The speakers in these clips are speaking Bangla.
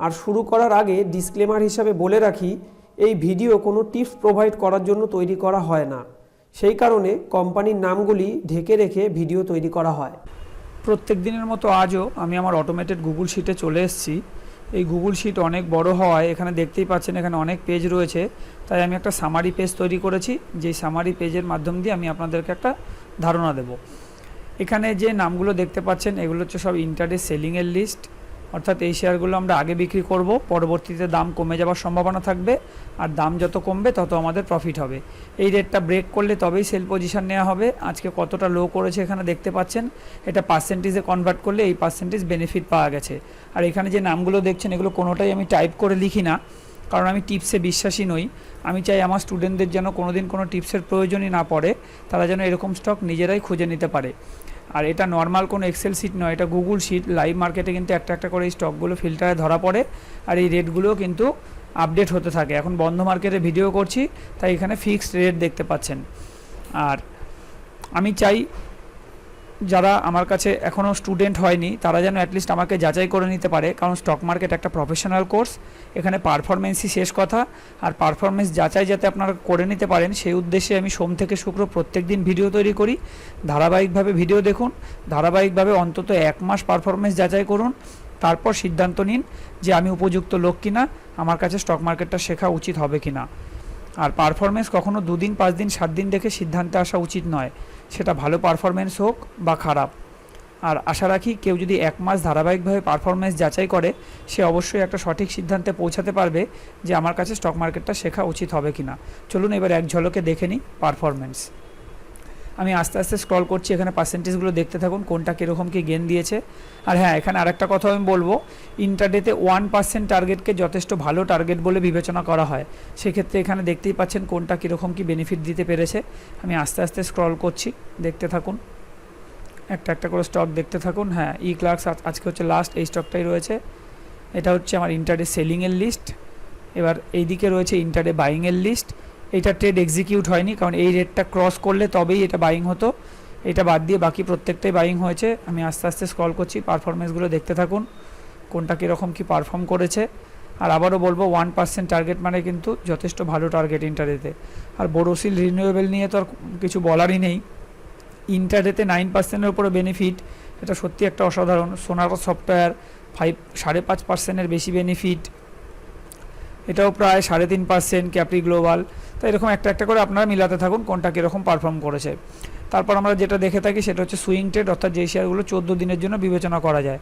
আর শুরু করার আগে ডিসক্লেমার হিসাবে বলে রাখি, এই ভিডিও কোনো টিপস প্রোভাইড করার জন্য তৈরি করা হয় না। সেই কারণে কোম্পানির নামগুলি ঢেকে রেখে ভিডিও তৈরি করা হয়। প্রত্যেক দিনের মতো আজও আমি আমার অটোমেটেড গুগল শিটে চলে এসেছি। এই গুগল শিট অনেক বড় হওয়ায় এখানে দেখতেই পাচ্ছেন এখানে অনেক পেজ রয়েছে। তাই আমি একটা সামারি পেজ তৈরি করেছি। যেই সামারি পেজের মাধ্যম দিয়ে আমি আপনাদেরকে একটা ধারণা দেব। এখানে যে নামগুলো দেখতে পাচ্ছেন, এগুলো হচ্ছে সব ইন্টারডে সেলিংয়ের লিস্ট অর্থাৎ এই শেয়ারগুলো আমরা আগে বিক্রি করব, পরবর্তীতে দাম কমে যাওয়ার সম্ভাবনা থাকবে, আর দাম যত কমবে তত আমাদের প্রফিট হবে। এই রেটটা ব্রেক করলে তবেই সেল পজিশন নেওয়া হবে। আজকে কতটা লো করেছে এখানে দেখতে পাচ্ছেন, এটা পার্সেন্টেজে কনভার্ট করলে এই পার্সেন্টেজ বেনিফিট পাওয়া গেছে। আর এখানে যে নামগুলো দেখছেন, এগুলো কোনোটাই আমি টাইপ করে লিখি না, কারণ আমি টিপসে বিশ্বাসী নই। আমি চাই আমার স্টুডেন্টদের যেন কোনোদিন কোনো টিপসের প্রয়োজনই না পড়ে, তারা যেন এরকম স্টক নিজেরাই খুঁজে নিতে পারে। আর এটা নর্মাল কোনো এক্সেল শিট নয়, এটা গুগল শিট লাইভ মার্কেটে কিন্তু একটা একটা করে এই স্টকগুলো ফিল্টারে ধরা পড়ে আর এই রেটগুলোও কিন্তু আপডেট হতে থাকে। এখন বন্ধ মার্কেটে ভিডিও করছি, তাই এখানে ফিক্সড রেট দেখতে পাচ্ছেন। আর আমি চাই যারা আমার কাছে এখনও স্টুডেন্ট হয়নি, তারা যেন অ্যাটলিস্ট আমাকে যাচাই করে নিতে পারে, কারণ স্টক মার্কেট একটা প্রফেশনাল কোর্স এখানে পারফরমেন্সই শেষ কথা, আর পারফরমেন্স যাচাই যাতে আপনারা করে নিতে পারেন, সেই উদ্দেশ্যে আমি সোম থেকে শুক্র প্রত্যেক দিন ভিডিও তৈরি করি। ধারাবাহিকভাবে ভিডিও দেখুন, ধারাবাহিকভাবে অন্তত এক মাস পারফরমেন্স যাচাই করুন, তারপর সিদ্ধান্ত নিন যে আমি উপযুক্ত লোক কিনা, আমার কাছে স্টক মার্কেটটা শেখা উচিত হবে কিনা। আর পারফরমেন্স কখনো দুদিন পাঁচ দিন সাত দিন দেখে সিদ্ধান্তে আসা উচিত নয়। সেটা ভালো পারফরমেন্স হোক বা খারাপ। আর আশা রাখি কেউ যদি এক মাস ধারাবাহিকভাবে পারফরমেন্স যাচাই করে, সে অবশ্যই একটা সঠিক সিদ্ধান্তে পৌঁছাতে পারবে যে আমার কাছে স্টক মার্কেটটা শেখা উচিত হবে কি না চলুন এবার এক ঝলকে দেখে নিই পারফরমেন্স আমি আস্তে আস্তে স্ক্রল করছি, এখানে পার্সেন্টেজগুলো দেখতে থাকুন, কোনটা কীরকম কী গেন দিয়েছে। আর হ্যাঁ এখানে আরেকটা কথা আমি বলব ইন্টারডেতে ওয়ান পার্সেন্ট টার্গেটকে যথেষ্ট ভালো টার্গেট বলে বিবেচনা করা হয়। সেক্ষেত্রে এখানে দেখতেই পাচ্ছেন কোনটা কীরকম কী বেনিফিট দিতে পেরেছে। আমি আস্তে আস্তে স্ক্রল করছি, দেখতে থাকুন। একটা একটা করে স্টক দেখতে থাকুন। হ্যাঁ ই ক্লার্কস আজকে হচ্ছে লাস্ট এই স্টকটাই রয়েছে। এটা হচ্ছে আমার ইন্টারডে সেলিংয়ের লিস্ট এবার এইদিকে রয়েছে ইন্টারডে বাইংয়ের লিস্ট এটা ট্রেড এক্সিকিউট হয়নি, কারণ এই রেটটা ক্রস করলে তবেই এটা বাইং হতো। এটা বাদ দিয়ে বাকি প্রত্যেকটাই বাইং হয়েছে। আমি আস্তে আস্তে স্ক্রল করছি পারফরমেন্সগুলো দেখতে থাকুন, কোনটা কীরকম কি পারফর্ম করেছে। আর আবারও বলব ওয়ান পার্সেন্ট টার্গেট মানে কিন্তু যথেষ্ট ভালো টার্গেট ইন্টারেতে আর বোরোসিল রিনিউয়েবল নিয়ে তো আর কিছু বলারই নেই। ইন্টারেতে নাইন পার্সেন্টের উপরে বেনিফিট এটা সত্যি একটা অসাধারণ। সোনার সফটওয়্যার ফাইভ সাড়ে পাঁচ পার্সেন্টের বেশি বেনিফিট এটাও প্রায় সাড়ে তিন পার্সেন্ট ক্যাপ্রি গ্লোবাল তো এরকম একটা একটা করে আপনারা মিলাতে থাকুন কোনটা কীরকম পারফর্ম করেছে। তারপর আমরা যেটা দেখে থাকি সেটা হচ্ছে সুইং ট্রেড অর্থাৎ যে শেয়ারগুলো চোদ্দ দিনের জন্য বিবেচনা করা যায়।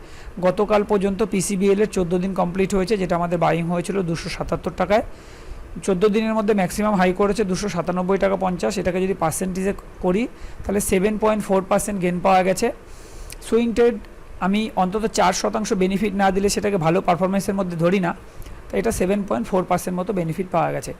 গতকাল পর্যন্ত পিসিবিএল এর চোদ্দ দিন কমপ্লিট হয়েছে, যেটা আমাদের বাইং হয়েছিল দুশো সাতাত্তর টাকায়। চোদ্দ দিনের মধ্যে ম্যাক্সিমাম হাই করেছে দুশো সাতানব্বই টাকা পঞ্চাশ। এটাকে যদি পার্সেন্টেজে করি, তাহলে seven point four percent gain পাওয়া গেছে। সুইং ট্রেড আমি অন্তত চার শতাংশ বেনিফিট না দিলে সেটাকে ভালো পারফরমেন্সের মধ্যে ধরি না। তো এটা সেভেন পয়েন্ট ফোর পার্সেন্ট মতো বেনিফিট পাওয়া গেছে।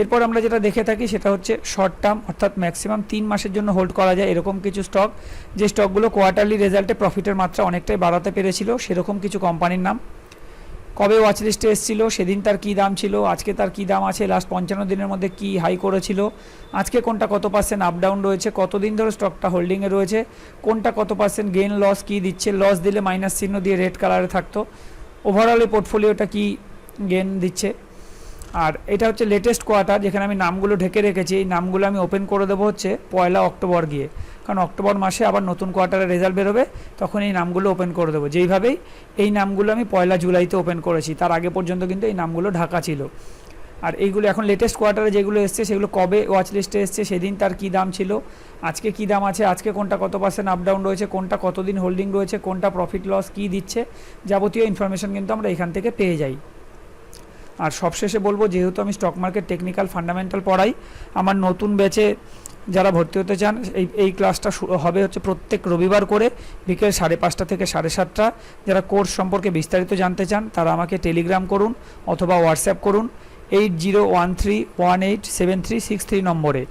এরপর আমরা যেটা দেখে থাকি সেটা হচ্ছে শর্ট টার্ম অর্থাৎ ম্যাক্সিমাম তিন মাসের জন্য হোল্ড করা যায় এরকম কিছু স্টক যে স্টকগুলো কোয়ার্টারলি রেজাল্টে প্রফিটের মাত্রা অনেকটাই বাড়াতে পেরেছিল, সেরকম কিছু কোম্পানির নাম। কবে ওয়াচ লিস্টে এসেছিল, সেদিন তার কী দাম ছিল, আজকে তার কী দাম আছে লাস্ট পঞ্চান্ন দিনের মধ্যে কী হাই করেছিল, আজকে কোনটা কত পার্সেন্ট আপ ডাউন রয়েছে, কতদিন ধরে স্টকটা হোল্ডিংয়ে রয়েছে, কোনটা কত পার্সেন্ট গেন লস কী দিচ্ছে লস দিলে মাইনাস চিহ্ন দিয়ে রেড কালারে থাকতো। ওভারঅল এই পোর্টফোলিওটা কী গেন দিচ্ছে? আর এটা হচ্ছে লেটেস্ট কোয়ার্টার যেখানে আমি নামগুলো ঢেকে রেখেছি। এই নামগুলো আমি ওপেন করে দেবো হচ্ছে পয়লা অক্টোবর গিয়ে। কারণ অক্টোবর মাসে আবার নতুন কোয়ার্টারের রেজাল্ট বেরোবে, তখন এই নামগুলো ওপেন করে দেবো। যেইভাবেই এই নামগুলো আমি পয়লা জুলাইতে ওপেন করেছি, তার আগে পর্যন্ত কিন্তু এই নামগুলো ঢাকা ছিল। আর এইগুলো এখন লেটেস্ট কোয়ার্টারে যেগুলো এসছে, সেগুলো কবে ওয়াচ লিস্টে এসছে, সেদিন তার কী দাম ছিল, আজকে কী দাম আছে, আজকে কোনটা কত পার্সেন্ট আপ ডাউন রয়েছে, কোনটা কতদিন হোল্ডিং রয়েছে, কোনটা প্রফিট লস কী দিচ্ছে, যাবতীয় ইনফরমেশন কিন্তু আমরা এখান থেকে পেয়ে যাই। আর সবশেষে বলব, যেহেতু আমি স্টক মার্কেট টেকনিক্যাল ফান্ডামেন্টাল পড়াই, আমার নতুন ব্যাচে যারা ভর্তি হতে চান, এই এই ক্লাসটা হবে হচ্ছে প্রত্যেক রবিবার করে বিকেল সাড়ে পাঁচটা থেকে সাড়ে সাতটা। যারা কোর্স সম্পর্কে বিস্তারিত জানতে চান, তারা আমাকে টেলিগ্রাম করুন অথবা হোয়াটসঅ্যাপ করুন eight zero one three one eight seven three six three নম্বরে।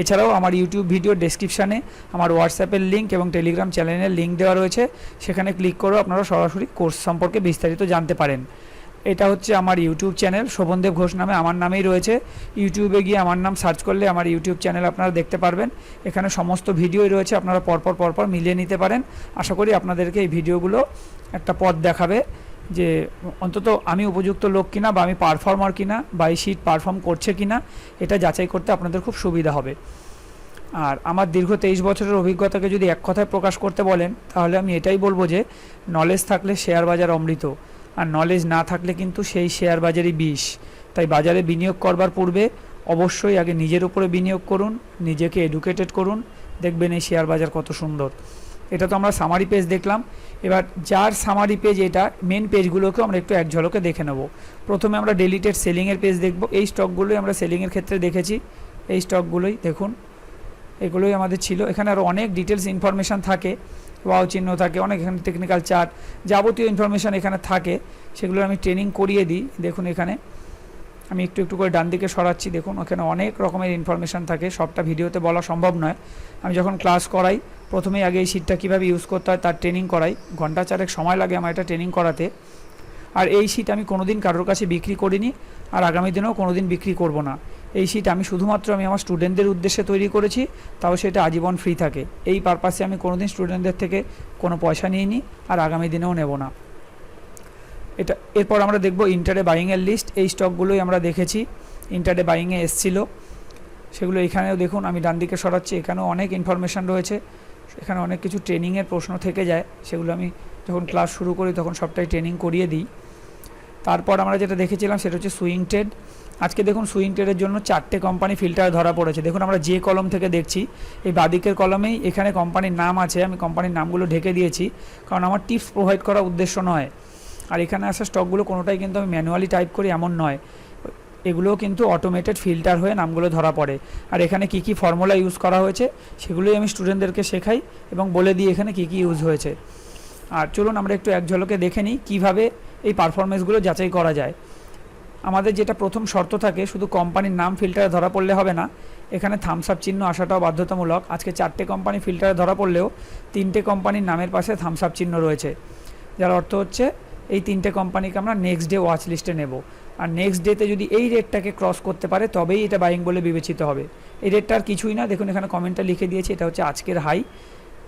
এছাড়াও আমার ইউটিউব ভিডিও ডেসক্রিপশানে আমার হোয়াটসঅ্যাপের লিঙ্ক এবং টেলিগ্রাম চ্যানেলের লিঙ্ক দেওয়া রয়েছে। সেখানে ক্লিক করেও আপনারা সরাসরি কোর্স সম্পর্কে বিস্তারিত জানতে পারেন। এটা হচ্ছে আমার ইউটিউব চ্যানেল, শোভনদেব ঘোষ নামে, আমার নামেই রয়েছে। ইউটিউবে গিয়ে আমার নাম সার্চ করলে আমার ইউটিউব চ্যানেল আপনারা দেখতে পারবেন। এখানে সমস্ত ভিডিওই রয়েছে, আপনারা পরপর পরপর মিলিয়ে নিতে পারেন। আশা করি আপনাদেরকে এই ভিডিওগুলো একটা পথ দেখাবে যে অন্তত আমি উপযুক্ত লোক কিনা বা আমি পারফর্মার কিনা বা এই শিট পারফর্ম করছে কিনা, এটা যাচাই করতে আপনাদের খুব সুবিধা হবে। আর আমার দীর্ঘ তেইশ বছরের অভিজ্ঞতাকে যদি এক কথায় প্রকাশ করতে বলেন, তাহলে আমি এটাই বলব যে নলেজ থাকলে শেয়ার বাজার অমৃত। আর নলেজ না থাকলে কিন্তু সেই শেয়ার বাজারই বিষ। তাই বাজারে বিনিয়োগ করবার পূর্বে অবশ্যই আগে নিজের উপরে বিনিয়োগ করুন, নিজেকে এডুকেটেড করুন, দেখবেন এই শেয়ার বাজার কত সুন্দর। এটা তো আমরা সামারি পেজ দেখলাম। এবার যার সামারি পেজ এটা মেন পেজগুলোকেও আমরা একটু এক ঝলকে দেখে নেব। প্রথমে আমরা ডেলিটেড সেলিংয়ের পেজ দেখব। এই স্টকগুলোই আমরা সেলিংয়ের ক্ষেত্রে দেখেছি। এই স্টকগুলোই দেখুন। এগুলোই আমাদের ছিল। এখানে আরও অনেক ডিটেলস ইনফরমেশান থাকে। ওয়াও চিহ্ন থাকে, অনেক এখানে টেকনিক্যাল চার্ট যাবতীয় ইনফরমেশান এখানে থাকে, সেগুলো আমি ট্রেনিং করিয়ে দিই। দেখুন এখানে, আমি একটু একটু করে ডান দিকে সরাচ্ছি, দেখুন ওখানে অনেক রকমের ইনফরমেশান থাকে, সবটা ভিডিওতে বলা সম্ভব নয়। আমি যখন ক্লাস করাই, প্রথমেই আগে এই শিটটা কীভাবে ইউজ করতে হয়, তার ট্রেনিং করাই। ঘণ্টা চারেক সময় লাগে আমার এটা ট্রেনিং করাতে। আর এই শিট আমি কোনোদিন কারোর কাছে বিক্রি করিনি, আর আগামী দিনেও কোনোদিন বিক্রি করব না। এই শিট আমি শুধুমাত্র আমি আমার স্টুডেন্টদের উদ্দেশ্যে তৈরি করেছি, তাও সেটা আজীবন ফ্রি থাকে। এই পারপাসে আমি কোনোদিন স্টুডেন্টদের থেকে কোনো পয়সা নিইনি, আর আগামী দিনেও নেব না। এটা, এরপর আমরা দেখব ইন্টারে বাইংয়ের লিস্ট। এই স্টকগুলোই আমরা দেখেছি। ইন্টারে বাইংয়ে এসছিল। সেগুলো এখানেও দেখুন, আমি ডান দিকে সরাচ্ছি। এখানেও অনেক ইনফরমেশান রয়েছে। এখানে অনেক কিছু ট্রেনিংয়ের প্রশ্ন থেকে যায়। সেগুলো আমি যখন ক্লাস শুরু করি, তখন সবটাই ট্রেনিং করিয়ে দিই। তারপর আমরা যেটা দেখেছিলাম সেটা হচ্ছে সুইং ট্রেড আজকে দেখুন সুইং ট্রেডের জন্য চারটে কোম্পানি ফিল্টার ধরা পড়েছে। দেখুন আমরা যে কলম থেকে দেখছি, এই বাদিকের কলমেই এখানে কোম্পানির নাম আছে, আমি কোম্পানির নামগুলো ঢেকে দিয়েছি, কারণ আমার টিপস প্রোভাইড করার উদ্দেশ্য নয়। আর এখানে আসা স্টকগুলো কোনোটাই কিন্তু আমি ম্যানুয়ালি টাইপ করি এমন নয়। এগুলোও কিন্তু অটোমেটেড ফিল্টার হয়ে নামগুলো ধরা পড়ে। আর এখানে কি কি ফর্মুলা ইউজ করা হয়েছে, সেগুলোই আমি স্টুডেন্টদেরকে শেখাই এবং বলে দিই এখানে কি কি ইউজ হয়েছে। আর চলুন আমরা একটু এক ঝলকে দেখে নিই কীভাবে এই পারফরমেন্সগুলো যাচাই করা যায়। আমাদের যেটা প্রথম শর্ত থাকে, শুধু কোম্পানির নাম ফিল্টারে ধরা পড়লে হবে না। এখানে থামস আপ চিহ্ন আসাটাও বাধ্যতামূলক। আজকে চারটে কোম্পানি ফিল্টারে ধরা পড়লেও তিনটে কোম্পানির নামের পাশে থামস আপ চিহ্ন রয়েছে। যার অর্থ হচ্ছে, এই তিনটে কোম্পানিকে আমরা নেক্সট ডে ওয়াচ লিস্টে নেব। আর নেক্সট ডেতে যদি এই রেটটাকে ক্রস করতে পারে, তবেই এটা বাইং বলে বিবেচিত হবে। এই রেটটা আর কিছুই না। দেখুন, এখানে কমেন্টটা লিখে দিয়েছি, এটা হচ্ছে আজকের হাই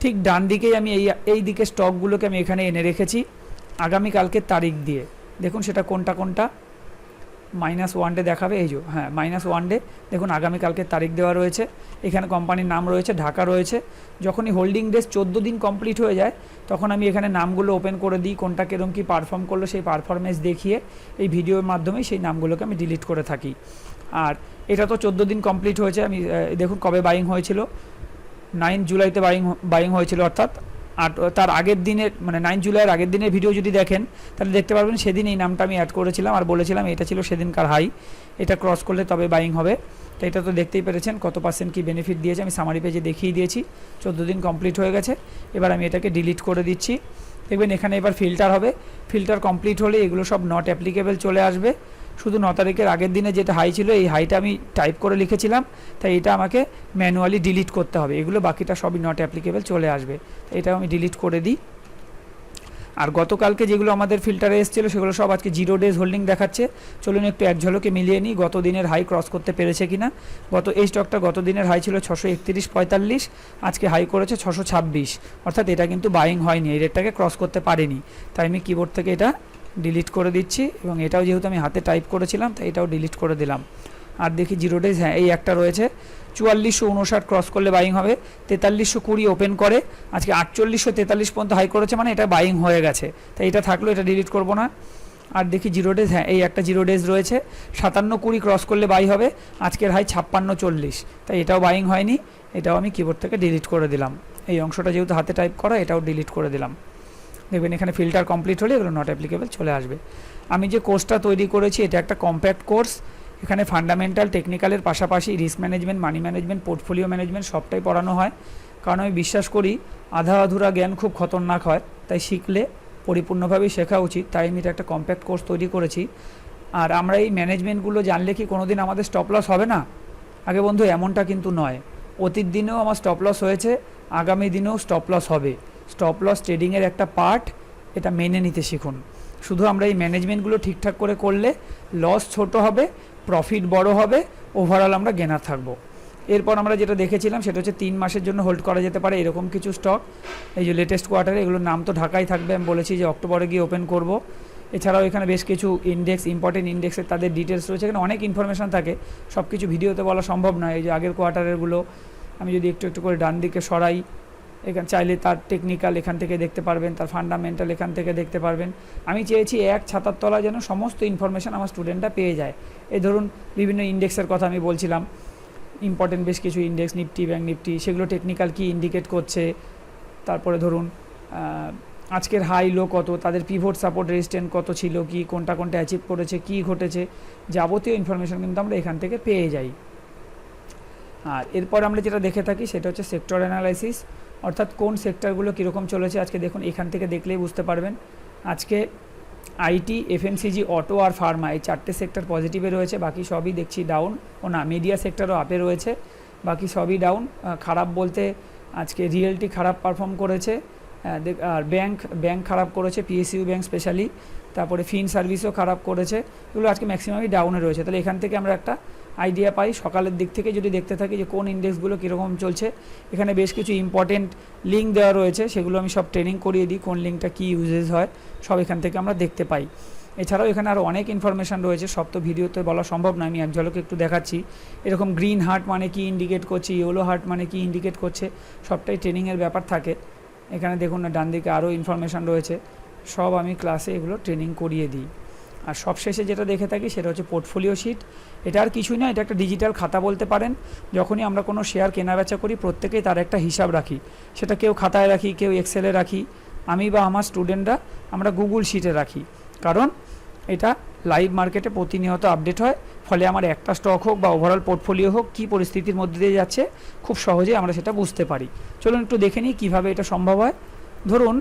ঠিক ডান দিকেই আমি এই এই দিকে স্টকগুলোকে আমি এখানে এনে রেখেছি। আগামীকালকের তারিখ দিয়ে। দেখুন সেটা কোনটা কোনটা। মাইনাস ওয়ান ডে দেখাবে, এই যে হ্যাঁ মাইনাস ওয়ান ডে দেখুন আগামীকালকের তারিখ দেওয়া রয়েছে। এখানে কোম্পানির নাম রয়েছে, ঢাকা রয়েছে। যখনই হোল্ডিং ডেজ চোদ্দ দিন কমপ্লিট হয়ে যায়, তখন আমি এখানে নামগুলো ওপেন করে দিই, কোনটা কীরকম কী পারফর্ম করল, সেই পারফরমেন্স দেখিয়ে এই ভিডিওর মাধ্যমে সেই নামগুলোকে আমি ডিলিট করে থাকি। আর এটা তো চোদ্দ দিন কমপ্লিট হয়েছে, আমি দেখুন কবে বাইং হয়েছিল। নাইন জুলাইতে বাইং বাইং হয়েছিল, অর্থাৎ আর তার আগের দিনের মানে নাইন জুলাইয়ের আগের দিনের ভিডিও যদি দেখেন, তাহলে দেখতে পারবেন সেদিন এই নামটা আমি অ্যাড করেছিলাম আর বলেছিলাম এটা ছিল সেদিনকার হাই এটা ক্রস করলে তবে বাইং হবে। তো এটা তো দেখতেই পেরেছেন কত পার্সেন্ট কী বেনিফিট দিয়েছে। আমি সামারি পেজে দেখিয়ে দিয়েছি। চোদ্দ দিন কমপ্লিট হয়ে গেছে। এবার আমি এটাকে ডিলিট করে দিচ্ছি। দেখবেন এখানে এবার ফিল্টার হবে। ফিল্টার কমপ্লিট হলে এগুলো সব নট অ্যাপ্লিকেবল চলে আসবে। শুধু ন তারিখের আগের দিনে যেটা হাই ছিল, এই হাইটা আমি টাইপ করে লিখেছিলাম। তাই এটা আমাকে ম্যানুয়ালি ডিলিট করতে হবে। এগুলো বাকিটা সবই নট অ্যাপ্লিকেবল চলে আসবে। এটা আমি ডিলিট করে দিই। আর গতকালকে যেগুলো আমাদের ফিল্টারে এসেছিল, সেগুলো সব আজকে জিরো ডেজ হোল্ডিং দেখাচ্ছে। চলুন একটু এক ঝলকে মিলিয়ে নিই, গত দিনের হাই ক্রস করতে পেরেছে কিনা। গত, এই স্টকটা গত দিনের হাই ছিল ছশো একত্রিশ পঁয়তাল্লিশ, আজকে হাই করেছে ছশো ছাব্বিশ। অর্থাৎ এটা কিন্তু বাইং হয়নি, এই রেটটাকে ক্রস করতে পারেনি। তাই আমি কিবোর্ড থেকে এটা ডিলিট করে দিচ্ছি এবং এটাও যেহেতু আমি হাতে টাইপ করেছিলাম, তাই এটাও ডিলিট করে দিলাম। আর দেখি জিরো ডেজ হ্যাঁ এই একটা রয়েছে। চুয়াল্লিশশো উনষাট ক্রস করলে বাইং হবে, তেতাল্লিশশো কুড়ি ওপেন করে, আজকে আটচল্লিশশো তেতাল্লিশ পর্যন্ত হাই করেছে মানে এটা বাইং হয়ে গেছে। তাই এটা থাকল, এটা ডিলিট করব না। আর দেখি জিরো ডেজ হ্যাঁ এই একটা জিরো ডেজ রয়েছে। সাতান্ন কুড়ি ক্রস করলে বাই হবে, আজকের হাই ছাপ্পান্ন চল্লিশ। তাই এটাও বাইং হয়নি, এটাও আমি কিবোর্ড থেকে ডিলিট করে দিলাম। এই অংশটা যেহেতু হাতে টাইপ করা, এটাও ডিলিট করে দিলাম। দেখবেন এখানে ফিল্টার কমপ্লিট হলে এগুলো নট অ্যাপ্লিকেবল চলে আসবে। আমি যে কোর্সটা তৈরি করেছি, এটা একটা কম্প্যাক্ট কোর্স এখানে ফান্ডামেন্টাল টেকনিক্যালের পাশাপাশি risk management money management portfolio management সবটাই পড়ানো হয়। কারণ আমি বিশ্বাস করি, আধা আধুরা জ্ঞান খুব খতরনাক হয়, তাই শিখলে পরিপূর্ণভাবেই শেখা উচিত। তাই আমি এটা একটা কম্প্যাক্ট কোর্স তৈরি করেছি। আর আমরা এই ম্যানেজমেন্টগুলো জানলে কি কোনো দিন আমাদের স্টপ লস হবে না? আগে বন্ধু, এমনটা কিন্তু নয়। অতীত দিনেও আমার স্টপ লস হয়েছে, আগামী দিনেও স্টপ লস হবে। স্টপ লস ট্রেডিংয়ের একটা পার্ট এটা মেনে নিতে শিখুন। শুধু আমরা এই ম্যানেজমেন্টগুলো ঠিকঠাক করে করলে লস ছোট হবে প্রফিট বড় হবে ওভারঅল আমরা গেনার থাকব। এরপর আমরা যেটা দেখেছিলাম, সেটা হচ্ছে তিন মাসের জন্য হোল্ড করা যেতে পারে এরকম কিছু স্টক এই যে লেটেস্ট কোয়ার্টারে এগুলোর নাম তো ঢাকায় থাকবে, আমি বলেছি যে অক্টোবরে গিয়ে ওপেন করব। এছাড়াও এখানে বেশ কিছু ইন্ডেক্স ইম্পর্টেন্ট ইন্ডেক্সের তাদের ডিটেলস রয়েছে, এখানে অনেক ইনফরমেশন থাকে। সব কিছু ভিডিওতে বলা সম্ভব নয়, এই যে আগের কোয়ার্টারেরগুলো আমি যদি একটু একটু করে ডান দিকে সরাই এখানে চাইলে তার টেকনিক্যাল এখান থেকে দেখতে পারবেন, তার ফান্ডামেন্টাল এখান থেকে দেখতে পারবেন। আমি চেয়েছি এক ছাতার তলায় যেন সমস্ত ইনফরমেশান আমার স্টুডেন্টরা পেয়ে যায়। এই ধরুন বিভিন্ন ইন্ডেক্সের কথা আমি বলছিলাম। ইম্পর্টেন্ট বেশ কিছু ইন্ডেক্স নিফটি ব্যাঙ্ক নিফটি সেগুলো টেকনিক্যাল কি ইন্ডিকেট করছে? তারপরে ধরুন আজকের হাই লো কত? তাদের পিভোট সাপোর্ট রেজিস্ট্যান্ট কত ছিল? কি কোনটা কোনটা অ্যাচিভ করেছে? কি ঘটেছে? যাবতীয় ইনফরমেশন কিন্তু আমরা এখান থেকে পেয়ে যাই। আর এরপর আমরা যেটা দেখে থাকি সেটা হচ্ছে সেক্টর অ্যানালাইসিস অর্থাৎ কোন সেক্টরগুলো কীরকম চলেছে আজকে দেখুন, এখান থেকে দেখলেই বুঝতে পারবেন। আজকে আইটি, এফএমসিজি, অটো আর ফার্মা এই চারটে সেক্টর পজিটিভে রয়েছে, বাকি সবই দেখছি ডাউন ও না মিডিয়া সেক্টরও আপে রয়েছে, বাকি সবই ডাউন খারাপ বলতে আজকে রিয়েলটি খারাপ পারফর্ম করেছে আর ব্যাংক ব্যাংক খারাপ করেছে পিএসইউ ব্যাংক স্পেশালি তারপরে ফিন সার্ভিসও খারাপ করেছে, এগুলো আজকে ম্যাক্সিমামই ডাউনে রয়েছে। তাহলে এখান থেকে আমরা একটা আইডিয়া পাই। সকালের দিক থেকে যদি দেখতে থাকি যে কোন ইন্ডেক্সগুলো কীরকম চলছে, এখানে বেশ কিছু ইম্পর্টেন্ট লিঙ্ক দেওয়া রয়েছে, সেগুলো আমি সব ট্রেনিং করিয়ে দিই, কোন লিঙ্কটা কী ইউজেস হয়, সব এখান থেকে আমরা দেখতে পাই। এছাড়াও এখানে আরও অনেক ইনফরমেশান রয়েছে, সব তো ভিডিওতে বলা সম্ভব নয়, আমি এক ঝলকে একটু দেখাচ্ছি। এরকম গ্রিন হার্ট মানে কি ইন্ডিকেট করছে ইয়েলো হার্ট মানে কি ইন্ডিকেট করছে, সবটাই ট্রেনিংয়ের ব্যাপার থাকে। এখানে দেখুন না, ডান দিকে আরও ইনফরমেশান রয়েছে, সব আমি ক্লাসে এগুলো ট্রেনিং করিয়ে দিই। আর সবশেষে যেটা দেখে থাকি, সেটা হচ্ছে পোর্টফোলিও শিট এটা আর কিছুই না, এটা একটা ডিজিটাল খাতা বলতে পারেন। যখনই আমরা কোনো শেয়ার কেনাবেচা করি, প্রত্যেকেই তার একটা হিসাব রাখি। সেটা কেউ খাতায় রাখি, কেউ এক্সেলে রাখি। আমি বা আমার স্টুডেন্টরা আমরা গুগল শিটে রাখি। কারণ এটা লাইভ মার্কেটে প্রতিনিয়ত আপডেট হয়। ফলে আমার একটা স্টক হোক বা ওভারঅল পোর্টফোলিও হোক, কী পরিস্থিতির মধ্যে দিয়ে যাচ্ছে, খুব সহজেই আমরা সেটা বুঝতে পারি। চলুন একটু দেখে নিই কীভাবে এটা সম্ভব হয়। ধরুন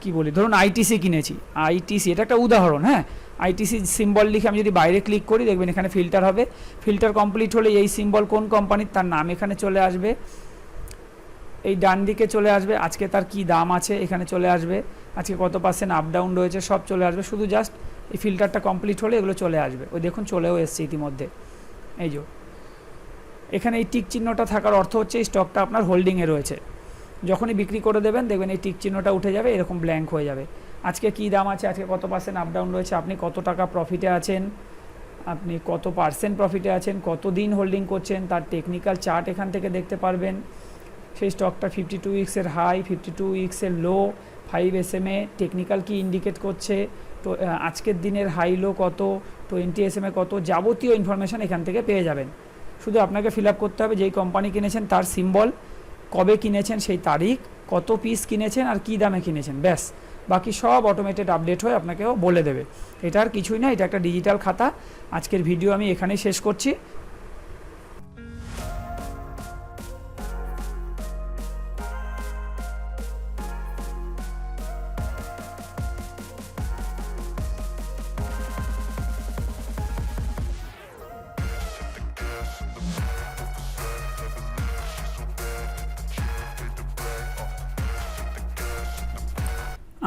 কি বলি? ধরুন আইটিসি কিনেছি। আইটিসি এটা একটা উদাহরণ হ্যাঁ? আইটিসি সিম্বল লিখে আমি যদি বাইরে ক্লিক করি, দেখবেন এখানে ফিল্টার হবে। ফিল্টার কমপ্লিট হলে এই সিম্বল কোন কোম্পানির তার নাম এখানে চলে আসবে। এই ডান দিকে চলে আসবে। আজকে তার কি দাম আছে? এখানে চলে আসবে। আজকে কত পার্সেন্ট আপ ডাউন রয়েছে? সব চলে আসবে। শুধু জাস্ট এই ফিল্টারটা কমপ্লিট হলে এগুলো চলে আসবে। ওই দেখুন, চলেও এসছে ইতিমধ্যে। এই যে। এখানে এই টিক চিহ্নটা থাকার অর্থ হচ্ছে এই স্টকটা আপনার হোল্ডিংয়ে রয়েছে। যখনই বিক্রি করে দেবেন, দেখবেন এই টিক চিহ্নটা উঠে যাবে, এরকম ব্ল্যাঙ্ক হয়ে যাবে। আজকে কী দাম আছে? আজকে কত পার্সেন্ট আপ ডাউন রয়েছে? আপনি কত টাকা প্রফিটে আছেন? আপনি কত পার্সেন্ট প্রফিটে আছেন? কত দিন হোল্ডিং করছেন? তার টেকনিক্যাল চার্ট এখান থেকে দেখতে পারবেন। সেই স্টকটা ফিফটি টু উইক্সের high fifty two উইক্সের low five S M A technical কি ইন্ডিকেট করছে? তো আজকের দিনের হাই লো কত? টোয়েন্টি এস এম এ কত? যাবতীয় ইনফরমেশান এখান থেকে পেয়ে যাবেন। শুধু আপনাকে ফিল আপ করতে হবে, যেই কোম্পানি কিনেছেন তার সিম্বল কবে কিনেছেন, সেই তারিখ, কত পিস কিনেছেন আর কি দামে কিনেছেন, ব্যাস। বাকি সব অটোমেটেড আপডেট হয়ে আপনাকেও বলে দেবে। এটা আর কিছুই না, এটা একটা ডিজিটাল খাতা। আজকের ভিডিও আমি এখানেই শেষ করছি।